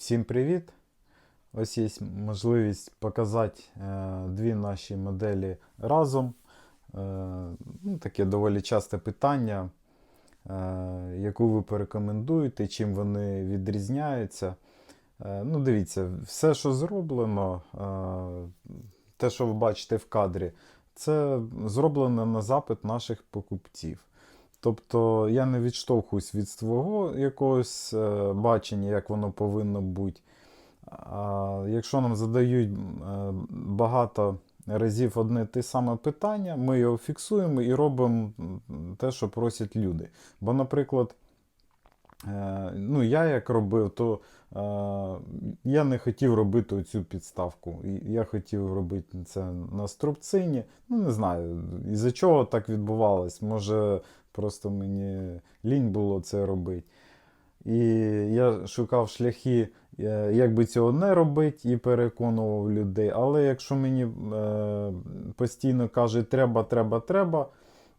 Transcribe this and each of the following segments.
Всім привіт! Ось є можливість показати е, дві наші моделі разом. Е, ну, таке доволі часте питання, е, яку ви порекомендуєте, чим вони відрізняються. Ну, дивіться, все, що зроблено, те, що ви бачите в кадрі, це зроблено на запит наших покупців. Тобто я не відштовхуюсь від свого якогось е, бачення, як воно повинно бути. А якщо нам задають е, багато разів одне те саме питання, ми його фіксуємо і робимо те, що просять люди. Бо, наприклад, е, ну, я як робив, то я не хотів робити оцю підставку. Я хотів робити це на струбцині. Ну, не знаю, із-за чого так відбувалось. Може, просто мені лінь було це робити. І я шукав шляхи, е, як би цього не робити, і переконував людей. Але якщо мені е, постійно кажуть, треба, треба, треба,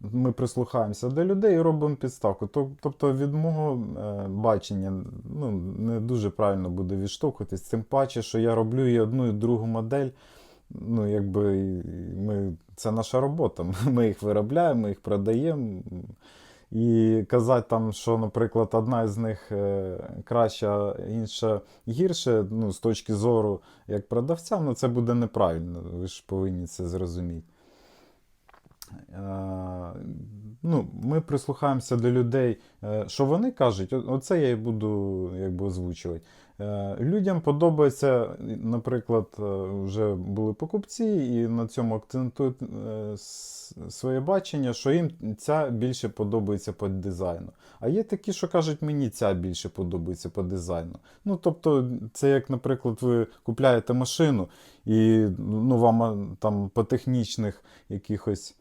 ми прислухаємося до людей і робимо підставку. Тобто від мого е, бачення ну, не дуже правильно буде відштовхуватись, тим паче, що я роблю і одну, і другу модель. Ну, якби ми, це наша робота. Ми їх виробляємо, їх продаємо. І казати там, що, наприклад, одна з них е, краща, інша гірше, ну, з точки зору як продавця, ну це буде неправильно. Ви ж повинні це зрозуміти. Е, ну, ми прислухаємося до людей, е, що вони кажуть, оце я і буду якби, озвучувати. Е, Людям подобається, наприклад, е, вже були покупці, і на цьому акцентують е, своє бачення, що їм ця більше подобається по дизайну. А є такі, що кажуть, мені ця більше подобається по дизайну. Ну, тобто, це як, наприклад, ви купляєте машину, і ну, вам там по технічних якихось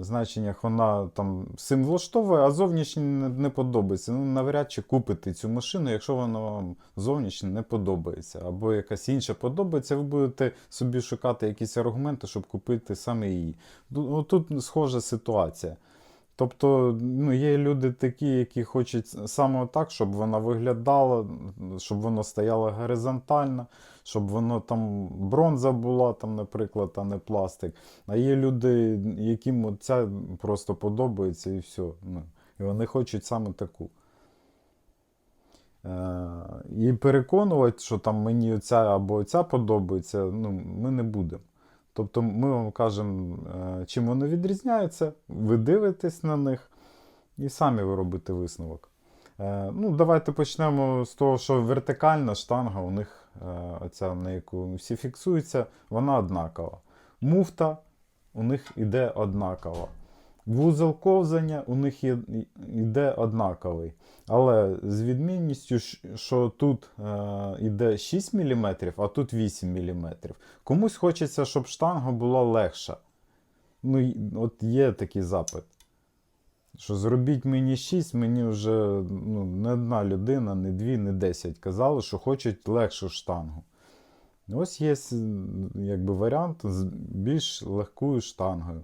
значеннях вона там всім влаштовує, а зовнішній не, подобається. Ну, навряд чи купите цю машину, якщо вона вам зовнішньо не подобається, або якась інша подобається, ви будете собі шукати якісь аргументи, щоб купити саме її. Ну, тут схожа ситуація. Тобто, ну, є люди такі, які хочуть саме так, щоб вона виглядала, щоб воно стояло горизонтально, щоб воно там бронза була, там, наприклад, а не пластик. А є люди, яким ця просто подобається і все. Ну, і вони хочуть саме таку. Е, і переконувати, що там мені ця або ця подобається, ну, ми не будемо. Тобто ми вам кажемо, е, чим вони відрізняються, ви дивитесь на них і самі ви робите висновок. Е, Ну, давайте почнемо з того, що вертикальна штанга у них, е, оця, на яку всі фіксуються, вона однакова. Муфта у них іде однакова. Вузол ковзання у них іде однаковий. Але з відмінністю, що тут е, іде 6 мм, а тут 8 мм. Комусь хочеться, щоб штанга була легша. Ну, от є такий запит. Що зробіть мені 6, мені вже ну, не одна людина, не дві, не 10 казали, що хочуть легшу штангу. Ось є якби, варіант з більш легкою штангою.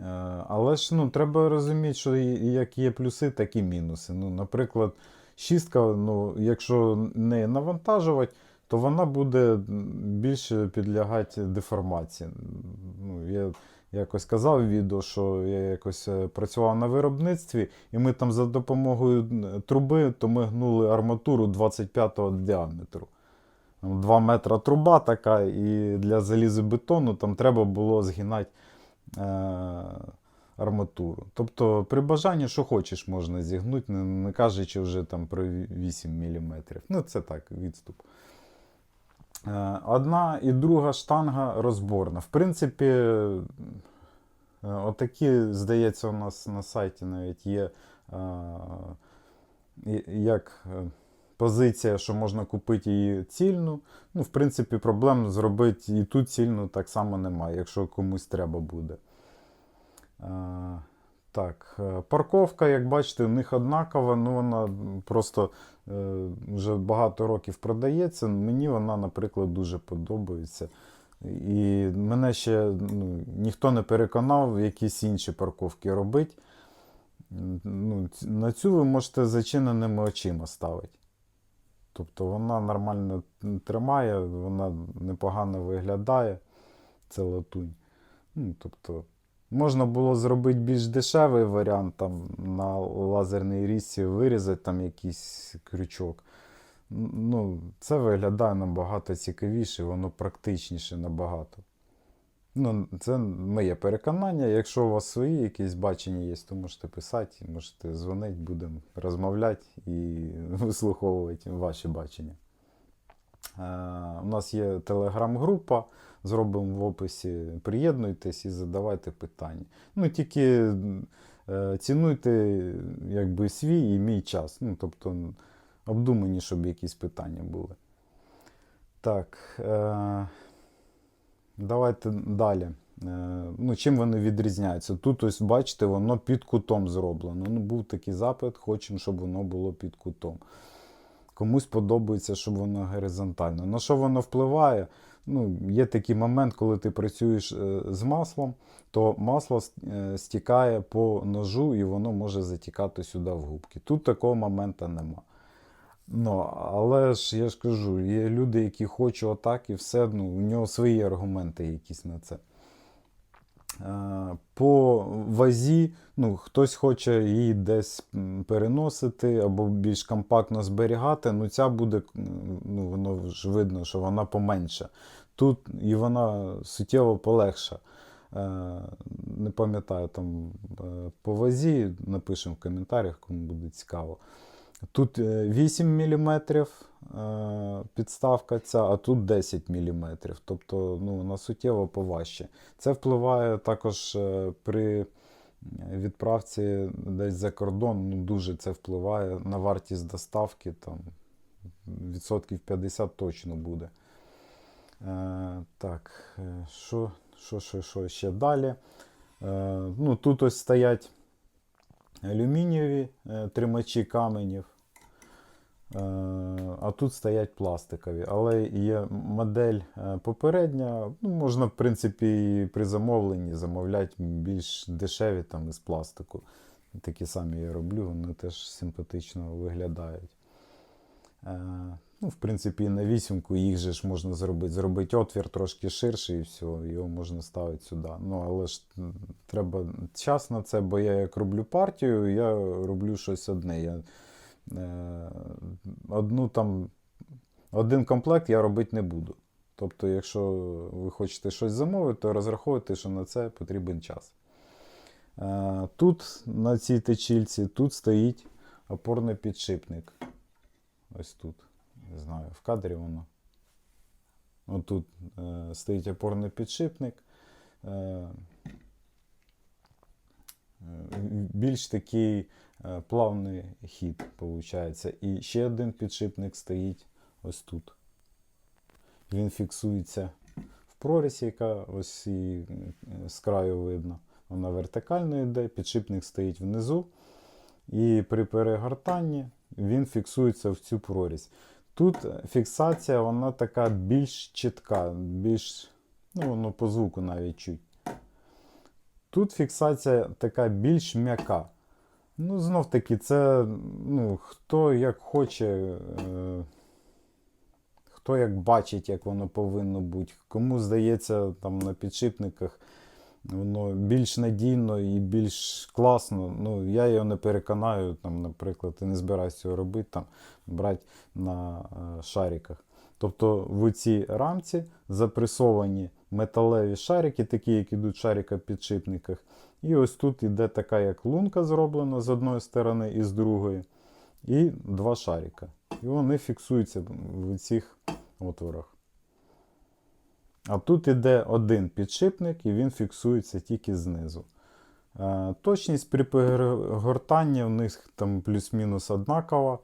Е, Але ж ну, треба розуміти, що як є плюси, так і мінуси. Ну, наприклад, шістка, ну, якщо не навантажувати, то вона буде більше підлягати деформації. Ну, я якось казав в відео, що я якось е, працював на виробництві, і ми там за допомогою труби то ми гнули арматуру 25 діаметру. 2 метра труба така, і для залізобетону там треба було згинати арматуру. Тобто при бажанні, що хочеш, можна зігнути, не, кажучи вже там про 8 мм. Ну, це так, відступ. Е, Одна і друга штанга розборна. В принципі, е, отакі, здається, у нас на сайті навіть є е, як е, позиція, що можна купити її цільну. Ну, в принципі, проблем зробити і ту цільну так само немає, якщо комусь треба буде. Е, Так, е, парковка, як бачите, у них однакова, ну вона просто е, вже багато років продається. Мені вона, наприклад, дуже подобається. І мене ще ну, ніхто не переконав якісь інші парковки робити. Ну, на цю ви можете зачиненими очима ставити. Тобто вона нормально тримає, вона непогано виглядає. Це латунь. Ну, тобто, можна було зробити більш дешевий варіант, там на лазерній різці вирізати там якийсь крючок. Ну, це виглядає набагато цікавіше, воно практичніше набагато. Ну, це моє переконання. Якщо у вас свої якісь бачення є, то можете писати, можете дзвонити, будемо розмовляти і вислуховувати ваші бачення. Е, у нас є телеграм-група, зробимо в описі. Приєднуйтесь і задавайте питання. Ну, тільки е, цінуйте якби, свій і мій час. Ну, тобто, обдумані, щоб якісь питання були. Так. Е, Давайте далі. Е, Ну, чим вони відрізняються? Тут, ось, бачите, воно під кутом зроблено. Ну, був такий запит, хочемо, щоб воно було під кутом. Комусь подобається, щоб воно горизонтально. На що воно впливає? Ну, Є такий момент, коли ти працюєш е, з маслом, то масло е, стікає по ножу і воно може затікати сюди в губки. Тут такого моменту нема. Ну, але ж я ж кажу, є люди, які хочуть отак і все, ну, у нього свої аргументи якісь на це. Е, По вазі, ну, хтось хоче її десь переносити або більш компактно зберігати, ну ця буде, ну, воно ж видно, що вона поменша. Тут і вона суттєво полегша. Е, Не пам'ятаю там е, по вазі, напишемо в коментарях, кому буде цікаво. Тут е, 8 мм підставка ця, а тут 10 мм. Тобто ну, вона суттєво поважче. Це впливає також е, при відправці десь за кордон. Ну, дуже це впливає на вартість доставки. Там, відсотків 50 точно буде. Е, так, е, що, що, що, що ще далі? Е, ну, тут ось стоять алюмінієві е, тримачі каменів. Е, А тут стоять пластикові. Але є модель е, попередня. Ну, можна, в принципі, і при замовленні замовляти більш дешеві там із пластику. Такі самі я роблю, вони теж симпатично виглядають. Е, Ну, в принципі, на вісімку їх же ж можна зробити. Зробити отвір трошки ширший і все, його можна ставити сюди. Ну, але ж треба час на це, бо я як роблю партію, я роблю щось одне. Я, одну там, один комплект я робити не буду. Тобто, якщо ви хочете щось замовити, то розраховуйте, що на це потрібен час. Е, Тут на цій течільці тут стоїть опорний підшипник. Ось тут. Не знаю, в кадрі воно. Отут е, стоїть опорний підшипник. Більш такий е, плавний хід, виходить. І ще один підшипник стоїть ось тут. Він фіксується в прорізі, яка ось і е, з краю видно. Вона вертикально йде, підшипник стоїть внизу. І при перегортанні він фіксується в цю прорізь. Тут фіксація, вона така більш чітка, більш, ну, воно по звуку навіть чуть. Тут фіксація така більш м'яка. Ну, знов таки, це ну, хто як хоче, е, хто як бачить, як воно повинно бути. Кому здається, там на підшипниках воно більш надійно і більш класно. Ну, я його не переконаю, там, наприклад, і не збираюся цього робити, там, брати на е, шариках. Тобто в цій рамці запресовані металеві шарики, такі, як ідуть в шариках-підшипниках. І ось тут іде така як лунка зроблена з одної сторони і з другої. І два шарика. І вони фіксуються в цих отворах. А тут іде один підшипник і він фіксується тільки знизу. Е, Точність при перегортанні в них там плюс-мінус однакова.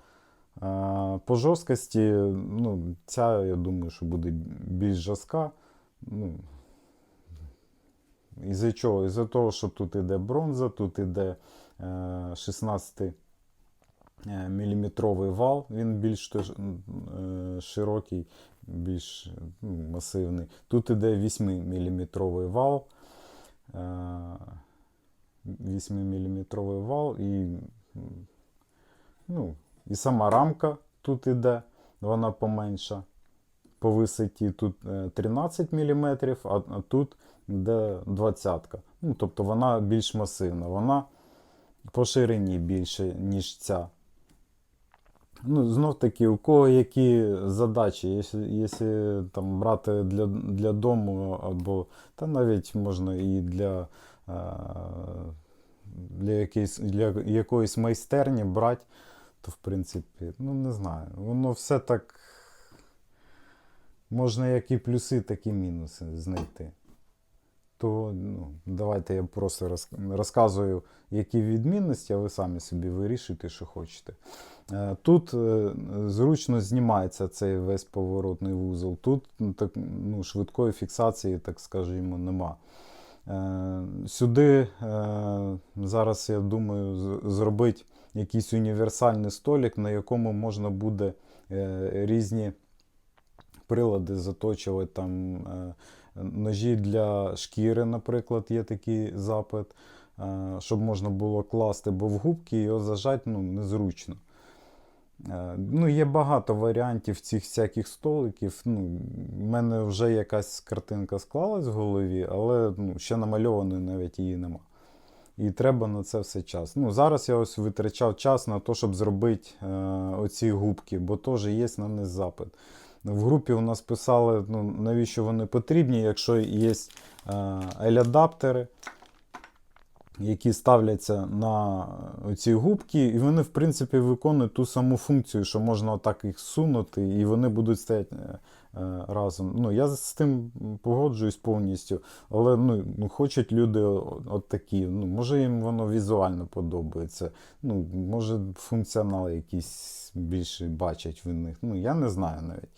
Е, По жорсткості, ну, ця, я думаю, що буде більш жорстка. Ну, із-за чого? Із-за того, що тут іде бронза, тут іде е, 16 міліметровий вал, він більш е, широкий, більш ну, масивний. Тут іде 8 мм вал. е, 8 мм вал і, ну, і сама рамка тут іде. вона поменша. По висоті тут е, 13 мм, а, тут де 20. Ну, тобто вона більш масивна, вона по ширині більше, ніж ця. Ну, знов таки, у кого які задачі, якщо, якщо там брати для, для дому, або та навіть можна і для, е, для, якоїсь, для якоїсь майстерні брати, то в принципі, ну не знаю, воно все так можна як і плюси, так і мінуси знайти. То ну, давайте я просто роз- розказую, які відмінності, а ви самі собі вирішуєте, що хочете. Е, Тут е, зручно знімається цей весь поворотний вузол. Тут ну, так, ну, швидкої фіксації, так скажімо, нема. Е, Сюди зараз, я думаю, зробити якийсь універсальний столик, на якому можна буде різні прилади заточувати там. е, Ножі для шкіри, наприклад, є такий запит, е, щоб можна було класти, бо в губки його зажати ну, незручно. Е, Ну, є багато варіантів цих всяких столиків. Ну, в мене вже якась картинка склалась в голові, але ну, ще намальованої навіть її нема. І треба на це все час. Ну, зараз я ось витрачав час на те, щоб зробити е, оці губки, бо теж є на них запит. В групі у нас писали, ну, навіщо вони потрібні, якщо є ель-адаптери, які ставляться на ці губки, і вони, в принципі, виконують ту саму функцію, що можна отак їх сунути, і вони будуть стояти е, разом. Ну, я з тим погоджуюсь повністю, але ну, ну, хочуть люди от такі. Ну, може їм воно візуально подобається. Ну, може функціонал якийсь більше бачать в них. Ну, я не знаю навіть.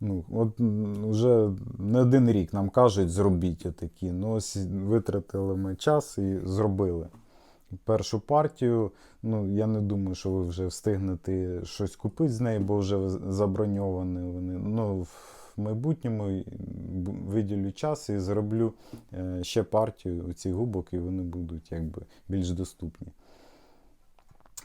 Ну, от вже не один рік нам кажуть, зробіть отакі. Ну, ось витратили ми час і зробили. Першу партію, ну, я не думаю, що ви вже встигнете щось купити з неї, бо вже заброньовані вони. Ну, в майбутньому виділю час і зроблю е, ще партію цих губок, і вони будуть якби більш доступні.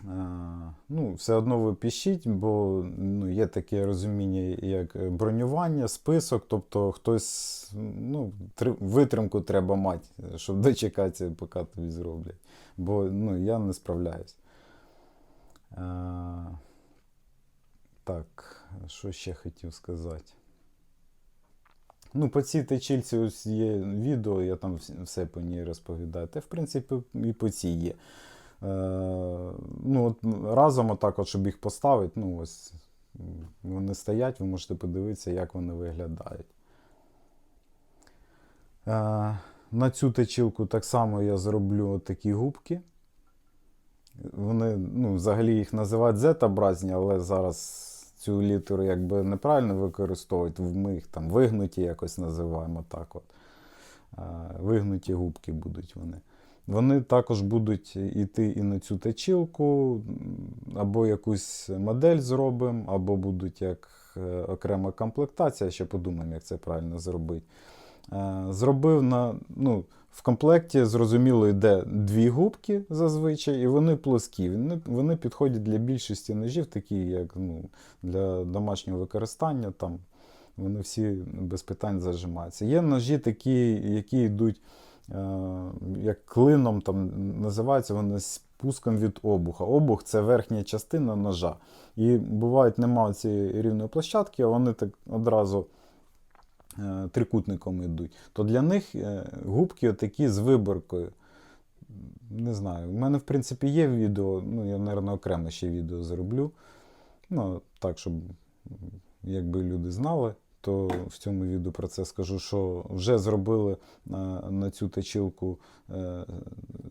А, ну, все одно ви пишіть, бо ну, є таке розуміння, як бронювання, список, тобто хтось ну, витримку треба мати, щоб дочекатися, поки тобі зроблять. Бо ну, я не справляюсь. А, так, що ще хотів сказати? Ну, по цій течільці ось є відео, я там все по ній розповідаю. Та, в принципі, і по цій є. Е, ну, от разом, отак, от, щоб їх поставити, ну ось вони стоять, ви можете подивитися, як вони виглядають. Е, на цю точилку так само я зроблю такі губки. Вони, ну, взагалі їх називають зета-бразні, але зараз цю літеру якби неправильно використовують. Ми їх там вигнуті якось називаємо так. От. Е, Вигнуті губки будуть вони. Вони також будуть йти і на цю точилку, м, або якусь модель зробимо, або будуть як е, окрема комплектація, ще подумаємо, як це правильно зробити. Е, Зробив на, ну, в комплекті, зрозуміло, йде дві губки зазвичай, і вони плоскі. Вони, вони підходять для більшості ножів, такі як ну, для домашнього використання. Там, вони всі без питань зажимаються. Є ножі такі, які йдуть як клином, там називаються вони спуском від обуха. Обух це верхня частина ножа. І бувають, немає цієї рівної площадки, а вони так одразу е, трикутником йдуть. То для них е, губки такі з виборкою. Не знаю. У мене, в принципі, є відео, ну, я, мабуть, окремо ще відео зроблю. Ну, так, щоб якби люди знали, то в цьому відео про це скажу, що вже зробили на, на цю точилку е,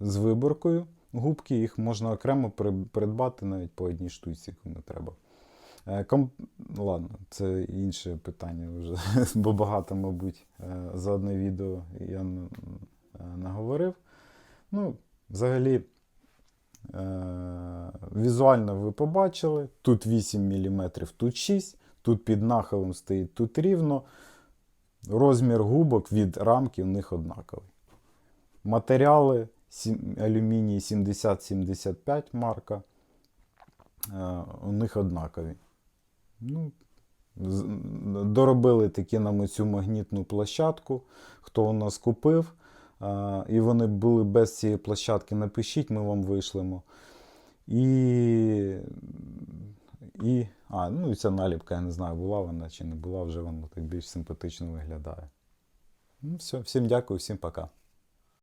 з виборкою губки, їх можна окремо при- придбати навіть по одній штуці, кому треба. Е, Ком... Ладно, це інше питання вже, бо багато, мабуть, е, за одне відео я е, наговорив. Ну, взагалі, е, візуально ви побачили, тут 8 мм, тут 6, тут під нахилом стоїть, тут рівно. Розмір губок від рамки в них однаковий. Матеріали алюміній 70-75 марка. е, У них однакові. Ну, доробили таки нам цю магнітну площадку, хто у нас купив. І вони були без цієї площадки. Напишіть, ми вам вишлемо. І, і, а, ну і ця наліпка, я не знаю, була вона чи не була, вже вона так більш симпатично виглядає. Ну, все, всім дякую, всім пока.